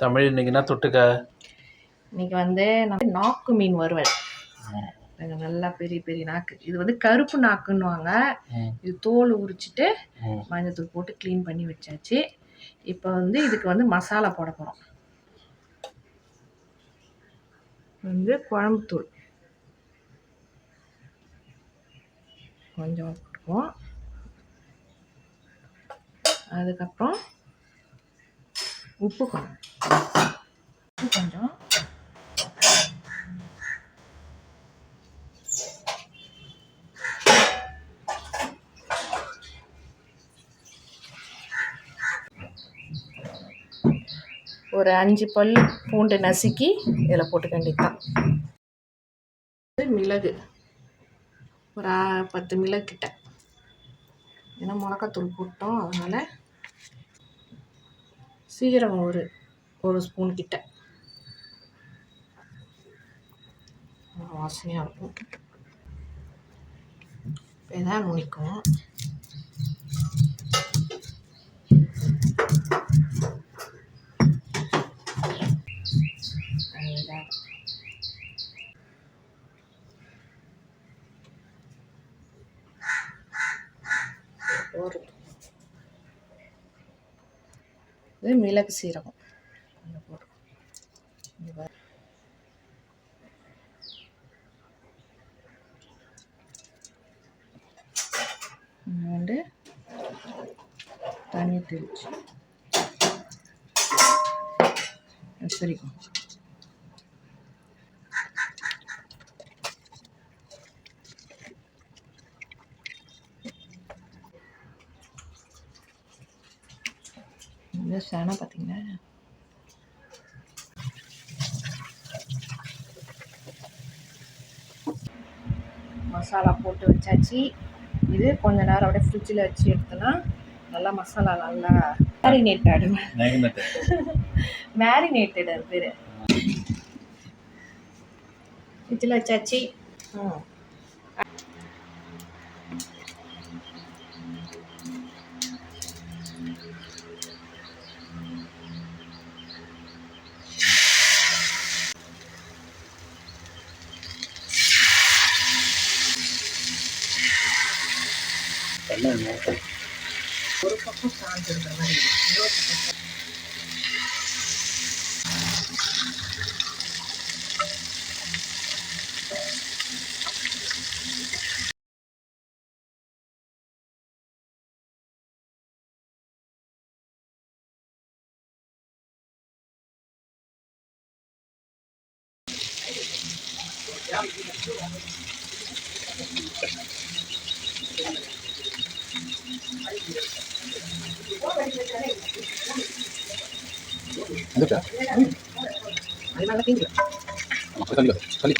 தமிழ் இன்னைக்கு என்ன தொட்டுக்க? இன்னைக்கு வந்து நம்ம நாக்கு மீன் வறுவல். இது நல்லா பெரிய பெரிய நாக்கு. இது வந்து கருப்பு நாக்குன்னுவாங்க. இது தோல் உரிச்சிட்டு. மஞ்சத்தூள் போட்டு க்ளீன் பண்ணி வச்சாச்சு. இப்போ வந்து இதுக்கு வந்து மசாலா போட போகிறோம் வந்து குழம்புத்தூள் கொஞ்சம் போட்டுக்குவோம். அதுக்கப்புறம் உப்பு கொஞ்சம். உப்பு கொஞ்சம். ஒரு அஞ்சு பல் பூண்டு நசுக்கி இதில் போட்டுக்க வேண்டியதுதான் மிளகு. ஒரு பத்து மிளகு கிட்ட ஏன்னா மிளகாத்தூள் போட்டோம் அதனால் சீரகம் ஒரு ஒரு ஸ்பூன் கிட்ட. வாசனையாக இருக்கும். இதான் நுணிக்கும் அதுதான் ஒரு இது மிளகு சீரகம். இங்க போடு. இங்க பாரு. இங்க வந்து தண்ணி தெளிச்சு. சரிக்கும். இந்த சேனை பார்த்தீங்கன்னா மசாலா போட்டு வச்சாச்சு. இது கொஞ்ச நேரம் அப்படியே ஃப்ரிட்ஜில் வச்சு எடுத்தோன்னா நல்லா மசாலா நல்லா மேரினேட் ஆகிடும் மேரினேட்டட் அது பேர். ஃப்ரிட்ஜில் வச்சாச்சு. ம். ஒரு பக்கம் சாந்து இருக்கிற மாதிரி இருக்கு. இன்னொரு பக்கம் Ano siya? Ay, malaking siya. Ano, kali, kali. Kali.